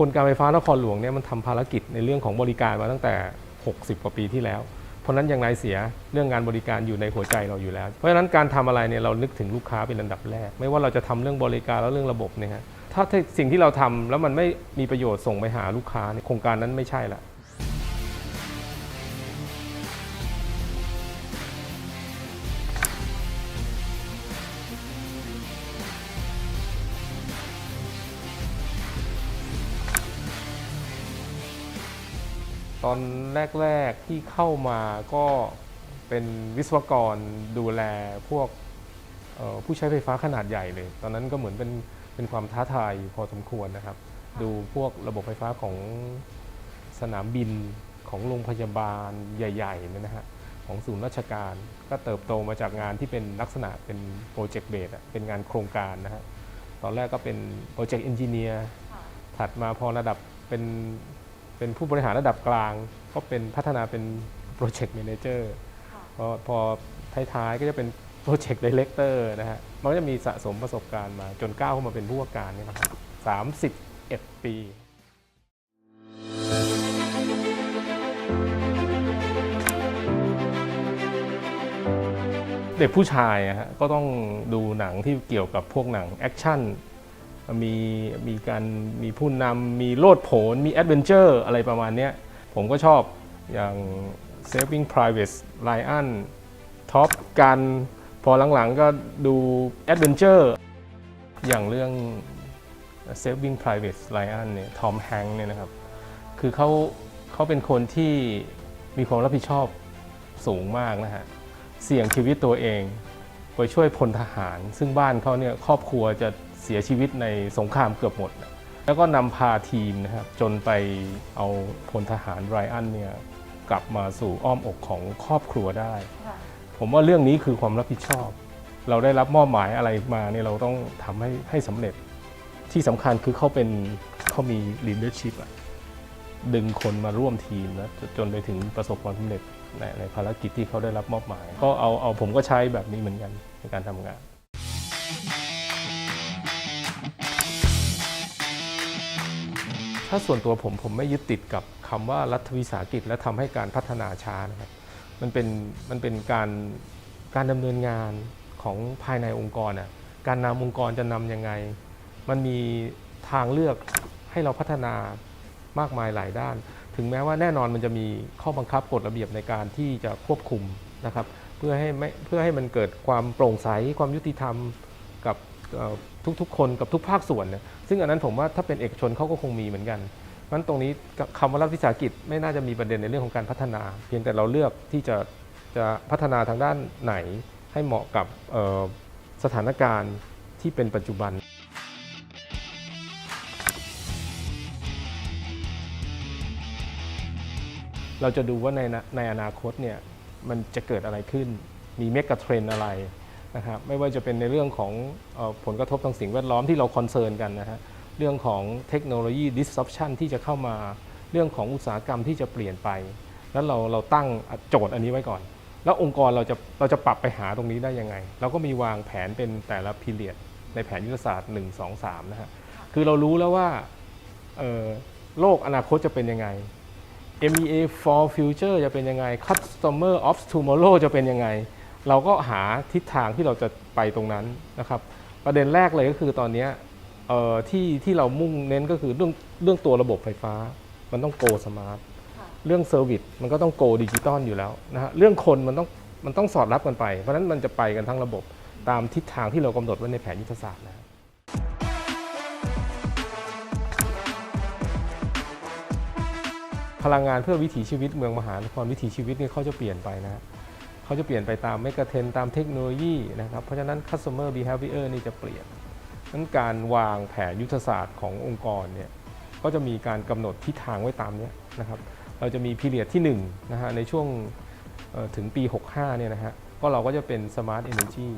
คนการไฟฟ้านครหลวงเนี่ยมันทำภารกิจในเรื่องของบริการมาตั้งแต่ 60 กว่าปีที่แล้ว เพราะนั้นอย่างไรเสียเรื่องงานบริการอยู่ในหัวใจเราอยู่แล้ว เพราะฉะนั้นการทำอะไรเนี่ยเรานึกถึงลูกค้าเป็นอันดับแรก ไม่ว่าเราจะทำเรื่องบริการแล้วเรื่องระบบเนี่ยฮะถ้าสิ่งที่เราทำแล้วมันไม่มีประโยชน์ส่งไปหาลูกค้าเนี่ยโครงการนั้นไม่ใช่ละ ตอนแรก ๆที่เข้ามาก็เป็นวิศวกรดูแลพวกผู้ใช้ไฟฟ้าขนาดใหญ่เลย ตอนนั้นก็เหมือนเป็นเป็นความท้าทายพอสมควรนะครับ ดูพวกระบบไฟฟ้าของสนามบินของโรงพยาบาลใหญ่ๆเนี่ยนะฮะของศูนย์ราชการ ก็เติบโตมาจากงานที่เป็นลักษณะเป็นโปรเจกต์เบสเป็นงานโครงการนะฮะตอนแรกก็เป็นโปรเจกต์เอนจิเนียร์ถัดมาพอระดับเป็น เป็นผู้บริหารระดับกลาง ก็เป็นพัฒนาเป็นโปรเจกต์ a ม a เจอร์พอพอท้ายๆก็จะเป็นโปรเจกต์ดีเลกเตอร์นะฮะมันก็จะมีสะสมประสบการณ์มาจนก้าวเข้ามาเป็นผู้ว่าการเนี่ยนะครับ31ปีเด็กผู้ชายอะฮะก็ต้องดูหนังที่เกี่ยวกับพวกหนังแอคชั่น มีมีการมีผู้นำมีโลดโผนมีแอดเวนเจอร์อะไรประมาณนี้ผมก็ชอบอย่าง Saving Private Ryan Top Gun พอหลังๆก็ดูแอดเวนเจอร์อย่างเรื่อง Saving Private Ryan เนี่ยทอมแฮงค์เนี่ยนะครับ คือเขาเขาเป็นคนที่มีความรับผิดชอบสูงมากนะฮะ เสี่ยงชีวิตตัวเอง ไปช่วยพลทหาร ซึ่งบ้านเขาเนี่ยครอบครัวจะ เสียชีวิตในสงครามเกือบหมด แล้วก็นำพาทีมนะครับจนไปเอาพลทหารไรอันเนี่ยกลับมาสู่อ้อมอกของครอบครัวได้ ผมว่าเรื่องนี้คือความรับผิดชอบ เราได้รับมอบหมายอะไรมาเนี่ยเราต้องทำให้ให้สำเร็จ ที่สำคัญคือเขาเป็นเขามี leadership อะดึงคนมาร่วมทีมนะจนจนไปถึงประสบความสำเร็จในในภารกิจที่เขาได้รับมอบหมาย ก็เอาเอาผมก็ใช้แบบนี้เหมือนกันในการทำงาน ถ้าส่วนตัวผมผมไม่ยึดติดกับคำว่ารัฐวิสาหกิจ และทำให้การพัฒนาช้านะครับมันเป็นมันเป็นการการดำเนินงานของภายในองค์กรน่ะการนำองค์กรจะนำยังไง มันมีทางเลือกให้เราพัฒนามากมายหลายด้าน ถึงแม้ว่าแน่นอนมันจะมีข้อบังคับกฎระเบียบในการที่จะควบคุมนะครับ เพื่อให้ไม่เพื่อให้มันเกิดความโปร่งใสความยุติธรรมกับ ทุกๆ คนกับทุกภาคส่วนเนี่ยซึ่งอันนั้นผมว่าถ้าเป็นเอกชนเขาก็คงมีเหมือนกันนั้นตรงนี้คำว่ารัฐวิสาหกิจไม่น่าจะมีประเด็นในเรื่องของการพัฒนา เพียงแต่เราเลือกที่จะจะพัฒนาทางด้านไหนให้เหมาะกับสถานการณ์ที่เป็นปัจจุบันเราจะดูว่าในในอนาคตเนี่ยมันจะเกิดอะไรขึ้น มีเมกะเทรนอะไร นะครับไม่ว่าจะเป็นในเรื่องของเออผลกระทบทางสิ่งแวดล้อมที่เราคอนเซิร์นกันนะฮะเรื่องของเทคโนโลยี disruption ที่จะเข้ามาเรื่องของอุตสาหกรรมที่จะเปลี่ยนไป แล้วเราเราตั้งโจทย์อันนี้ไว้ก่อน แล้วองค์กรเราจะเราจะปรับไปหาตรงนี้ได้ยังไง เราก็มีวางแผนเป็นแต่ละพีเรียดในแผนยุทธศาสตร์ 1 2 3 นะฮะคือเรารู้แล้วว่าเอ่อโลกอนาคตจะเป็นยังไง MEA for Future จะเป็นยังไง Customer of Tomorrow จะเป็นยังไง เราก็หาทิศทางที่เราจะไปตรงนั้นนะครับ ประเด็นแรกเลยก็คือตอนเนี้ยเอ่อที่ที่เรามุ่งเน้นก็คือเรื่องเรื่องตัวระบบไฟฟ้า มันต้อง Go Smart เรื่องเซอร์วิสมันก็ต้อง Go ดิจิตอลอยู่แล้วนะฮะเรื่องคนมันต้องมันต้องสอดรับกันไป เพราะฉะนั้นมันจะไปกันทั้งระบบตามทิศทางที่เรากำหนดไว้ในแผนยุทธศาสตร์นะครับพลังงานเพื่อวิถีชีวิตเมืองมหานครวิถีชีวิตเนี่ยเขาจะเปลี่ยนไปนะฮะ เขาจะเปลี่ยนไปตามเมกะเทนตามเทคโนโลยีนะครับ เพราะฉะนั้น customer behavior นี่จะเปลี่ยนนั้นการวางแผนยุทธศาสตร์ขององค์กรเนี่ยก็จะมีการกำหนดทิศทางไว้ตามนี้นะครับ เราจะมีพีเรียดที่1นะฮะในช่วงถึงปี 65เนี่ยนะฮะก็เราก็จะเป็น smart energy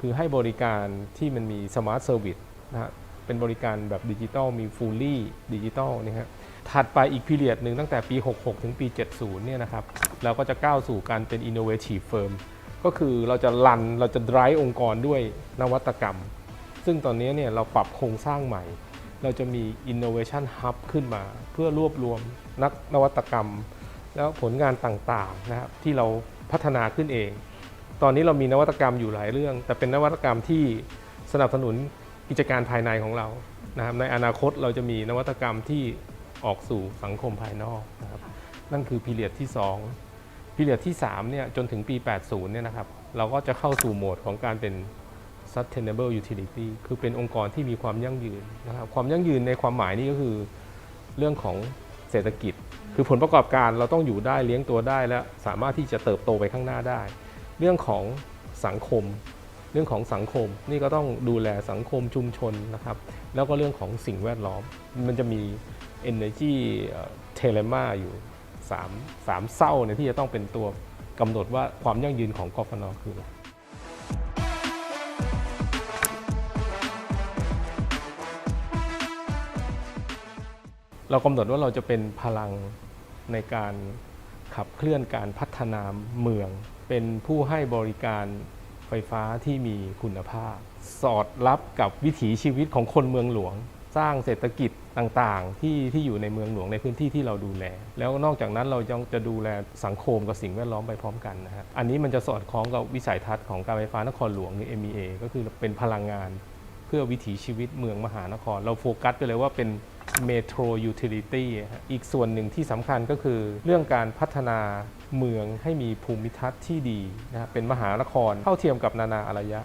คือให้บริการที่มันมี smart service นะฮะเป็นบริการแบบดิจิตอลมี fully ดิจิตอลนะฮะ ถัดไปอีกพีเรียดหนึ่งตั้งแต่ปี 66 ถึงปี 70 เนี่ยนะครับเราก็จะก้าวสู่การเป็น innovative firm ก็คือเราจะรันเราจะ drive องค์กรด้วยนวัตกรรม ซึ่งตอนนี้เนี่ยเราปรับโครงสร้างใหม่ เราจะมี Innovation Hub ขึ้นมา เพื่อรวบรวมนักนวัตกรรม แล้วผลงานต่างๆนะครับที่เราพัฒนาขึ้นเอง ตอนนี้เรามีนวัตกรรมอยู่หลายเรื่อง แต่เป็นนวัตกรรมที่สนับสนุนกิจการภายในของเรานะครับในอนาคตเราจะมีนวัตกรรมที่ ออกสู่สังคมภายนอกนะครับนั่นคือพีเรียดที่ 2 พีเรียดที่3เนี่ยจนถึงปี 80เนี่ยนะครับเราก็จะเข้าสู่โหมดของการเป็น sustainable utility คือเป็นองค์กรที่มีความยั่งยืนนะครับความยั่งยืนในความหมายนี้ก็คือเรื่องของเศรษฐกิจ คือผลประกอบการเราต้องอยู่ได้เลี้ยงตัวได้ และสามารถที่จะเติบโตไปข้างหน้าได้ เรื่องของสังคม เรื่องของสังคมนี่ก็ต้องดูแลสังคมชุมชนนะครับ แล้วก็เรื่องของสิ่งแวดล้อมมันจะมี energy เทเลมาอยู่3 3เศร้าเนี่ยที่จะต้องเป็นตัวกำหนดว่าความยั่งยืนของกฟนคืออะไรเรากำหนดว่าเราจะเป็นพลังในการขับเคลื่อนการพัฒนาเมือง เป็นผู้ให้บริการไฟฟ้าที่มีคุณภาพ สอดรับกับวิถีชีวิตของคนเมืองหลวง สร้างเศรษฐกิจ ต่างๆที่ที่อยู่ในเมืองหลวงในพื้นที่ที่เราดูแล แล้วนอกจากนั้นเรายังจะดูแลสังคมกับสิ่งแวดล้อมไปพร้อมกันนะฮะอันนี้มันจะสอดคล้องกับวิสัยทัศน์ของการไฟฟ้านครหลวงหรือ MEA ก็คือเป็นพลังงาน เพื่อวิถีชีวิตเมืองมหานคร เราโฟกัสไปเลยว่าเป็นเมโทรยูทิลิตี้อีกส่วนหนึ่งที่สำคัญก็คือ เรื่องการพัฒนาเมืองให้มีภูมิทัศน์ที่ดีนะครับเป็นมหานครเท่าเทียมกับนานาอารยะ